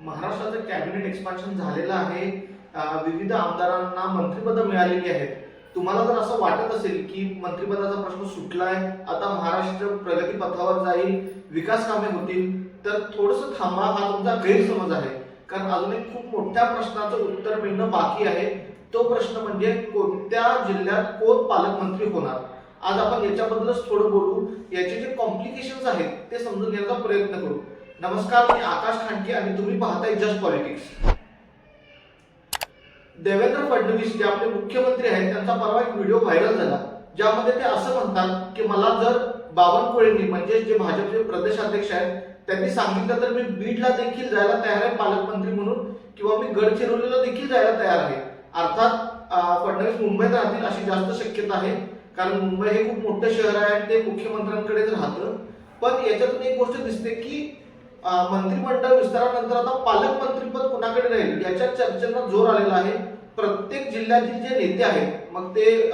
महाराष्ट्राचं cabinet expansion झालेलं आहे. विविध आमदारांना मंत्रिपद मिळालेली आहेत. तुम्हाला जर असं वाटत असेल की मंत्रिपदाचा प्रश्न सुटलाय आता महाराष्ट्र प्रगती पथावर जाईल विकास कामे होतील तर थोडस थांबा. हा तुमचा गैरसमज आहे. कारण अजून एक खूप मोठ्या प्रश्नाचं उत्तर मिळणं बाकी आहे. तो प्रश्न म्हणजे कोणत्या जिल्ह्यात कोण पालकमंत्री होणार? आज आपण याच्याबद्दलच थोडं बोलू. याचे जे कॉम्प्लिकेशन्स आहेत ते समजून घेण्याचा प्रयत्न करू. नमस्कार मी आकाश खांडके आणि तुम्ही पाहताय जस्ट पॉलिटिक्स. देवेंद्र फडणवीस जे आपले मुख्यमंत्री आहेत त्यांचा परवा एक व्हिडिओ व्हायरल झाला ज्यामध्ये ते असं म्हणतात की मला जर बावनकुळेंनी म्हणजे जे भाजपचे प्रदेशाध्यक्ष आहेत त्यांनी सांगितलं तर मी बीडला देखील जायला तयार आहे पालकमंत्री म्हणून किंवा मी गडचिरोलीला देखील जायला तयार आहे. अर्थात फडणवीस मुंबईत राहतील अशी जास्त शक्यता आहे कारण मुंबई हे खूप मोठं शहर आहे आणि ते मुख्यमंत्र्यांकडेच राहतं. पण याच्यातून एक गोष्ट दिसते की मंत्रिमंडळ विस्तारानंतर आता पालकमंत्रीपद कुणाकडे राहील याच्या चर्चेला जोर आलेला आहे. प्रत्येक जिल्ह्यातील जे नेते आहेत मग ते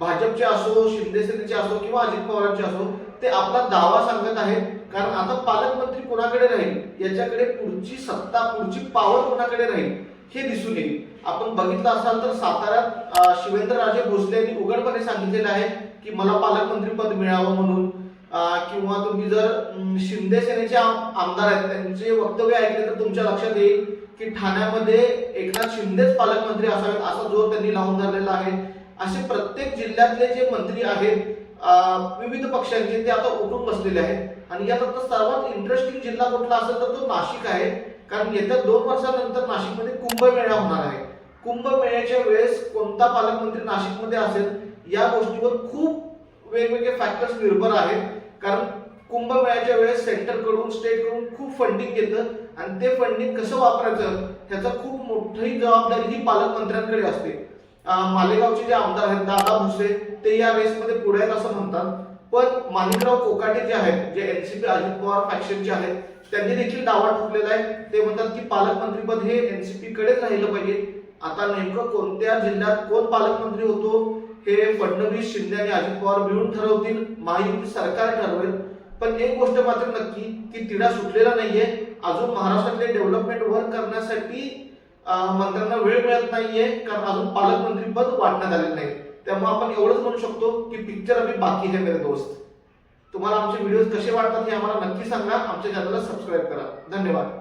भाजपचे असो शिंदेसेनेचे असो किंवा अजित पवारांचे असो ते आपला दावा सांगत आहेत. कारण आता पालकमंत्री कोणाकडे राहील? याच्याकडे पुढची सत्ता पुढची पॉवर कोणाकडे राहील? हे दिसून येईल. आपण बघितलं असाल तर साताऱ्यात शिवेंद्रराजे भोसले यांनी उघडपणे सांगितलेलं आहे की मला पालकमंत्री पद मिळावं म्हणून. किंवा तुम्ही जर शिंदे सेनेचे आमदार आहेत त्यांचे वक्तव्य ऐकले तर तुमच्या लक्षात येईल की ठाण्यामध्ये एकनाथ शिंदेच पालकमंत्री असावेत असा जोर त्यांनी लावून धरलेला आहे. असे प्रत्येक जिल्ह्यातले जे मंत्री आहेत विविध पक्षांचे ते आता उठून बसलेले आहेत. आणि यात आता सर्वात इंटरेस्टिंग जिल्हा कुठला असेल तर तो नाशिक आहे. कारण येत्या दोन वर्षानंतर नाशिकमध्ये कुंभमेळा होणार आहे. कुंभमेळ्याच्या वेळेस कोणता पालकमंत्री नाशिकमध्ये असेल या गोष्टीवर खूप वेगवेगळे फॅक्टर्स निर्भर आहेत. कारण कुंभमेळ्याच्या वेळेस सेंटरकडून स्टेटकडून खूप फंडिंग येतं आणि ते फंडिंग कसं वापरायचं ह्याचा खूप मोठी जबाबदारी ही पालकमंत्र्यांकडे असते. मालेगावचे जे आमदार आहेत दादा भुसे ते या रेसमध्ये पुढे आहेत असं म्हणतात. पण माणिकराव कोकाटे जे आहेत जे एनसीपी अजित पवार फॅक्शनचे आहेत त्यांनी देखील दावा ठोकलेला आहे. ते म्हणतात की पालकमंत्रीपद हे एनसीपी कडेच राहिलं पाहिजे. आता नेमकं कोणत्या जिल्ह्यात कोण पालकमंत्री होतो? हे फडणवीस शिंदे आणि अजित पवार मिळून ठरवतील महायुती सरकार ठरवेल. पण एक गोष्ट मात्र नक्की की तिढा सुटलेला नाहीये. अजून महाराष्ट्रातले डेव्हलपमेंट वर्क करण्यासाठी मंत्र्यांना वेळ मिळत नाहीये कारण अजून पालकमंत्री पद वाटण्यात आलेलं नाही. त्यामुळे आपण एवढंच म्हणू शकतो की पिक्चर अभी बाकी है मेरे दोस्त. तुम्हाला आमचे व्हिडिओज कसे वाटतात हे आम्हाला नक्की सांगा. आमच्या चॅनलला सबस्क्राईब करा. धन्यवाद.